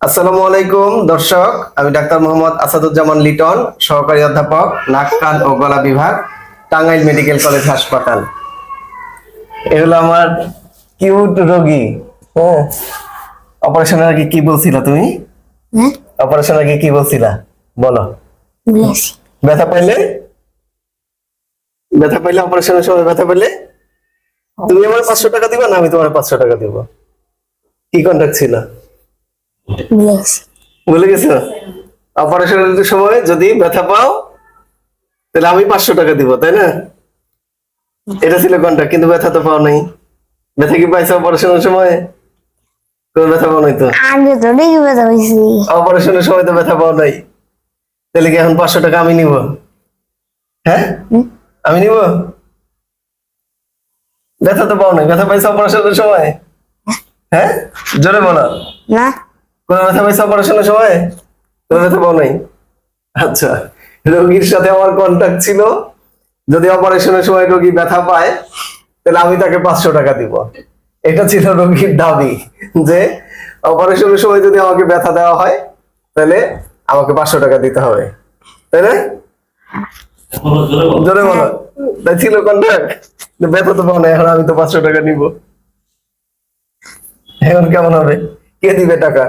আসসালামু আলাইকুম দর্শক। আমি ডাক্তার মোহাম্মদ আসাদুজ্জামান লিটন সহকারী অধ্যাপক নাক কান ও গলা বিভাগ টাঙ্গাইল মেডিকেল কলেজ হাসপাতাল। এ হলো আমার কিউট রোগী হ্যাঁ? অপারেশনের আগে কি বলছিলা তুমি? হ্যাঁ? অপারেশনের আগে কি বলছিলা? বলো। ব্যথা পাইলে? ব্যথা পাইলে অপারেশনের সময় ব্যথা পাইলে? তুমি আমার পাঁচশো টাকা দিবা না আমি তোমার পাঁচশো টাকা দিব। কি কন্ট্যাক্ট ছিল? ভুলে গেছো? অপারেশনের সময় যদি ব্যথা পাও তাহলে আমি পাঁচশো টাকা দিব তাই না? এটা ছিল কন্ট্যাক্ট কিন্তু ব্যথা তো পাও নাই। ব্যথা কি পাইছো অপারেশনের সময়? কোনো ব্যথা পাও নাই তো? আগে তো দেখি ব্যথা হয়েছি অপারেশনের সময় তো ব্যথা পাও নাই। তাহলে কি এখন পাঁচশো টাকা আমি নিব? হ্যাঁ? আমি নিব? ব্যথা তো পাও নাই। ব্যথা পাইছো অপারেশনের সময়? হ্যাঁ? জোরে বলো। না। কোনো ব্যথা পাইছো অপারেশনের সময়? কোনো ব্যথা পাও নাই? আচ্ছা রোগীর সাথে আমার কন্ট্যাক্ট ছিল। যদি অপারেশনের সময় রোগী ব্যথা পায়, তাহলে আমি তাকে পাঁচশো টাকা দিব। এটা ছিল রোগীর দাবি, যে অপারেশনের সময় যদি আমাকে ব্যথা দেওয়া হয়, তাহলে আমাকে পাঁচশো টাকা দিতে হবে। তাই না? জোরে বলো। তাই ছিল কন্ট্যাক্ট ব্যথা তো পাও না এখন আমি তো পাঁচশো টাকা নিব। এখন কেমন হবে? কে দিবে টাকা?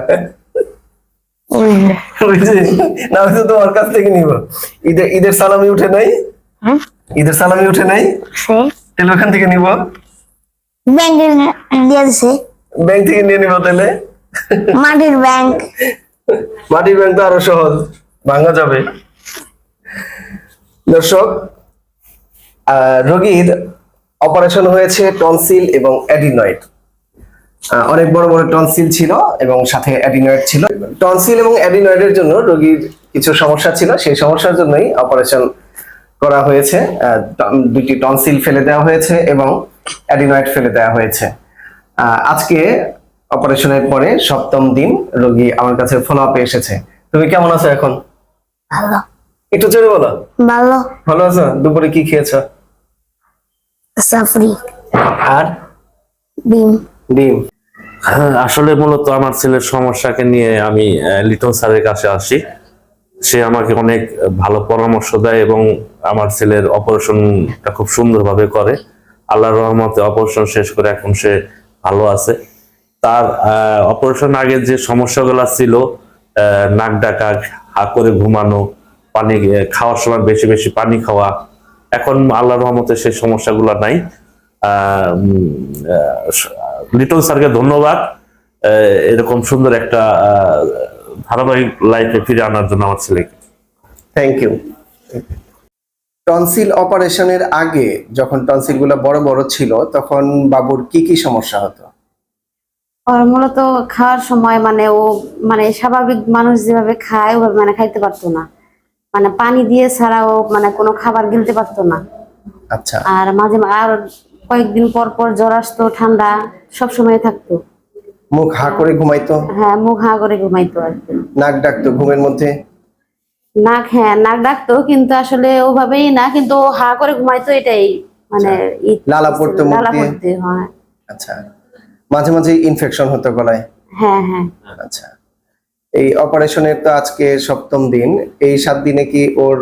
না আমি তো তোমার কাছ থেকে নিব। ঈদের ঈদের সালামি উঠে নাই? হ্যাঁ? ঈদের সালামি উঠে নাই? তাহলে ওখান থেকে নিব। ব্যাংকে থেকে নিয়ে নিব তাহলে? মাটির ব্যাংক। মাটির ব্যাংক তো আরও সহজ। ভাঙা যাবে। দর্শক রোগীর অপারেশন হয়েছে টনসিল এবং অ্যাডিনয়েড। অনেক বড় বড় টনসিল ছিল এবং সাথে অ্যাডিনয়েড ছিল। টনসিল এবং অ্যাডিনয়েডের জন্য রোগীর কিছু সমস্যা ছিল। সেই সমস্যার জন্যই অপারেশন করা হয়েছে। দুটি টনসিল ফেলে দেওয়া হয়েছে এবং অ্যাডিনয়েড ফেলে দেওয়া হয়েছে। আজকে অপারেশনের পরে সপ্তম দিন রোগী আমার কাছে ফলো আপে এসেছে। তুমি কেমন আছো এখন? ভালো। একটু জোরে বলো। ভালো। ভালো আছো? দুপুরে কি খেয়েছো? সাফরি। আর? ডিম। ডিম। আসলে মূলত আমার ছেলের সমস্যাকে নিয়ে আমি লিটন স্যারের কাছে আসি। সে আমাকে অনেক ভালো পরামর্শ দেয় এবং আমার ছেলের অপারেশনটা খুব সুন্দরভাবে করে। আল্লাহর রহমতে অপারেশন শেষ করে এখন সে ভালো আছে। তার অপারেশন আগে যে সমস্যাগুলো ছিল নাক ডাকা হা করে ঘুমানো, পানি খাওয়ার সময় বেশি বেশি পানি খাওয়া, এখন আল্লাহর রহমতে সেই সমস্যাগুলো নাই। লিটন স্যারকে ধন্যবাদ। আহ, এরকম সুন্দর একটা আহ, ধারাবাহিক লাইফে ফিরে আনার জন্য আমার ছেলেকে। থ্যাংক ইউ টনসিল অপারেশনের আগে যখন টনসিলগুলো বড় বড় ছিল তখন বাবুর কি কি সমস্যা হতো? ওর মূলত খাওয়ার সময় মানে ও মানে স্বাভাবিক মানুষ যেভাবে খায় ওভাবে মানে খাইতে পারতো না। মানে পানি দিয়ে ছাড়া ও মানে কোনো খাবার গিলতে পারতো না। আচ্ছা। আর মাঝে আর কয়েকদিন পর পর জ্বর আসতো ঠান্ডা সব সময় থাকতো। মুখ হা করে ঘুমাইতো? হ্যাঁ মুখ হা করে ঘুমাইতো কি। নাক ডাকতো ঘুমের মধ্যে? নাক হ্যাঁ নাক ডাকতো কিন্তু আসলে ওভাবেই না কিন্তু হা করে ঘুমাইতো এটাই মানে লালা পড়তো মুখ লালা দিয়ে? পড়তে হয়। আচ্ছা মাঝে মাঝে ইনফেকশন হতো গলায়? হ্যাঁ হ্যাঁ। আচ্ছা এই অপারেশনের তো আজকে সপ্তম দিন এই সাত দিনে কি ওর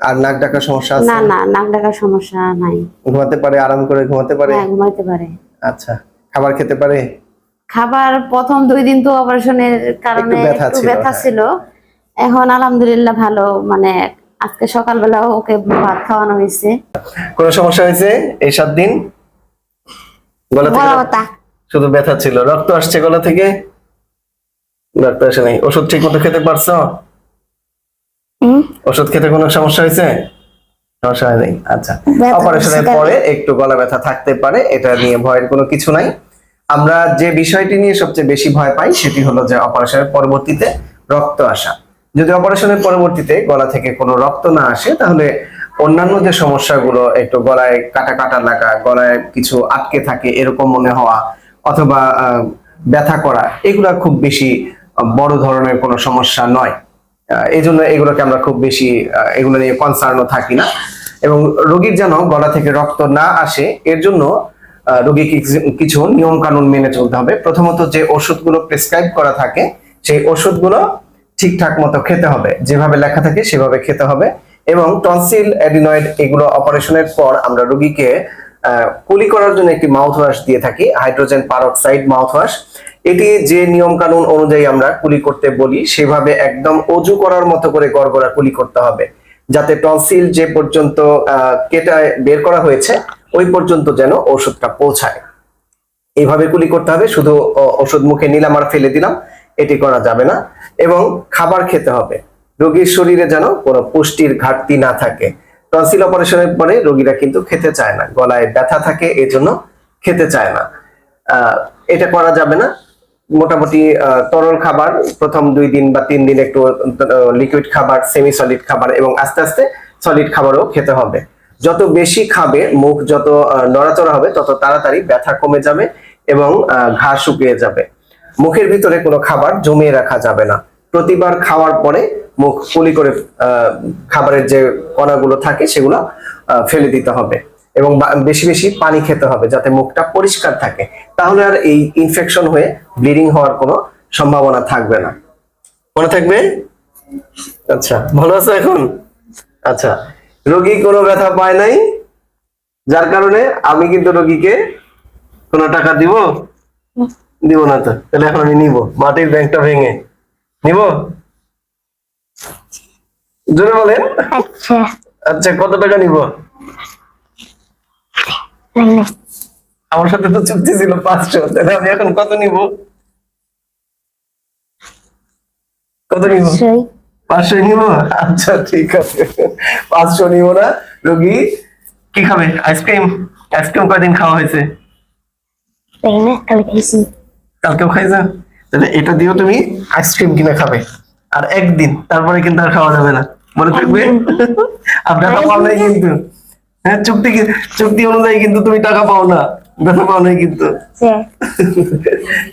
আর নাক ডাকার সমস্যা আছে? না না নাক ডাকার সমস্যা নাই। ঘুমাতে পারে আরাম করে ঘুমাতে পারে? হ্যাঁ ঘুমাইতে পারে। আচ্ছা খাবার খেতে পারে? খাবার প্রথম দুই দিন তো অপারেশনের কারণে একটু ব্যথা ছিল, হ্যাঁ। ছিল। এখন আলহামদুলিল্লাহ ভালো মানে আজকে সকালবেলা ওকে ভাত খাওয়ানো হয়েছে। কোনো সমস্যা হয়েছে এই সাত দিন? গলা থেকে শুধু ব্যথা ছিল। রক্ত আসছে গলা থেকে? রক্ত আসে নাই ওষুধ ঠিক মতো খেতে পারছ? ওষুধ খেতে কোনো সমস্যা হয়েছে? সমস্যা হয় নাই আচ্ছা অপারেশনের পরে একটু গলা ব্যথা থাকতে পারে এটা নিয়ে ভয়ের কোনো কিছু নাই। আমরা যে বিষয়টি নিয়ে সবচেয়ে বেশি ভয় পাই সেটি হলো যে অপারেশনের পরবর্তীতে রক্ত আসা। যদি অপারেশনের পরবর্তীতে গলা থেকে কোনো রক্ত না আসে তাহলে অন্যান্য যে সমস্যাগুলো একটু গলায় কাটা কাটা লাগা গলায় কিছু আটকে থাকে এরকম মনে হওয়া অথবা ব্যথা করা এগুলা খুব বেশি বড় ধরনের কোনো সমস্যা নয়। এই জন্য এগুলোকে আমরা খুব বেশি এগুলো নিয়ে কনসার্নও থাকি না। এবং রোগীর যেন গলা থেকে রক্ত না আসে, এর জন্য রোগীকে কিছু- নিয়ম কানুন মেনে চলতে হবে। প্রথমত যে ওষুধগুলো প্রেসক্রাইব করা থাকে, সেই ওষুধগুলো ঠিকঠাক মতো খেতে হবে। যেভাবে লেখা থাকে সেভাবে খেতে হবে। এবং টনসিল অ্যাডিনয়েড এগুলো অপারেশনের পর আমরা রোগীকে কুলি করার জন্য একটি মাউথওয়াশ দিয়ে থাকি হাইড্রোজেন পারক্সাইড মাউথ ওয়াশ এটি যে নিয়ম কানুন অনুযায়ী আমরা কুলি করতে বলি সেভাবে একদম অজু করার মতো করে গড়গড়া কুলি করতে হবে। যাতে টনসিল যে পর্যন্ত আহ, কেটে বের করা হয়েছে ওই পর্যন্ত যেন ওষুধটা পৌঁছায়। এইভাবে কুলি করতে হবে শুধু ওষুধ মুখে নিলাম আর ফেলে দিলাম এটি করা যাবে না। এবং খাবার খেতে হবে। রোগীর শরীরে যেন কোনো পুষ্টির ঘাটতি না থাকে। টনসিল অপারেশনের পরে রোগীরা কিন্তু খেতে চায় না। গলায় ব্যথা থাকে এজন্য খেতে চায় না। এটা করা যাবে না। মোটামুটি তরল খাবার, প্রথম দুই দিন বা তিন দিন একটু লিকুইড খাবার সেমি সলিড খাবার এবং আস্তে আস্তে সলিড খাবারও খেতে হবে। যত বেশি খাবে, মুখ যত নড়াচড়া হবে, তত তাড়াতাড়ি ব্যথা কমে যাবে এবং ঘা শুকিয়ে যাবে। মুখের ভিতরে কোনো খাবার জমিয়ে রাখা যাবে না। প্রতিবার খাওয়ার পরে মুখ কুলি করে খাবারের যে কণাগুলো থাকে, সেগুলো ফেলে দিতে হবে। এবং বেশি বেশি পানি খেতে হবে যাতে মুখটা পরিষ্কার থাকে। তাহলে আর এই ইনফেকশন হয়ে ব্লিডিং হওয়ার কোনো সম্ভাবনা থাকবে না। মনে থাকবে? আচ্ছা ভালো আছো এখন? আচ্ছা রোগী কোনো ব্যথা পায় নাই? যার কারণে আমি কিন্তু রোগীকে কোনো টাকা দিব? দিব না তো তাহলে এখন আমি নিব। মাটির ব্যাংকটা ভেঙে। নিব? জোরে বলেন। আচ্ছা। আচ্ছা কত টাকা নিব? আমার সাথে তো চুক্তি ছিল পাঁচশো তাহলে আমি এখন কত নিব? কত নিব? পাঁচশো নিব? আচ্ছা ঠিক আছে। পাঁচশো নিব না রোগী। কি খাবে? আইসক্রিম? আইসক্রিম কয়দিন খাওয়া হয়েছে? কালকেও খাইছো? তাহলে এটা দিয়েও তুমি আইসক্রিম কিনে খাবে। আর একদিন তারপরে কিন্তু আর খাওয়া যাবে না। মনে থাকবে? নাই কিন্তু। হ্যাঁ চুক্তি চুক্তি অনুযায়ী কিন্তু তুমি টাকা পাও না। ব্যথা পাও নাই কিন্তু।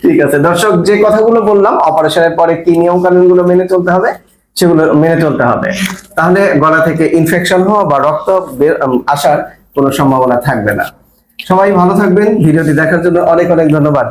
ঠিক আছে দর্শক যে কথাগুলো বললাম অপারেশনের পরে কি নিয়ম কানুনগুলো মেনে চলতে হবে সেগুলো মেনে চলতে হবে। তাহলে গলা থেকে ইনফেকশন হওয়া বা রক্ত আসার কোনো সম্ভাবনা থাকবে না। সবাই ভালো থাকবেন। ভিডিওটি দেখার জন্য অনেক অনেক ধন্যবাদ।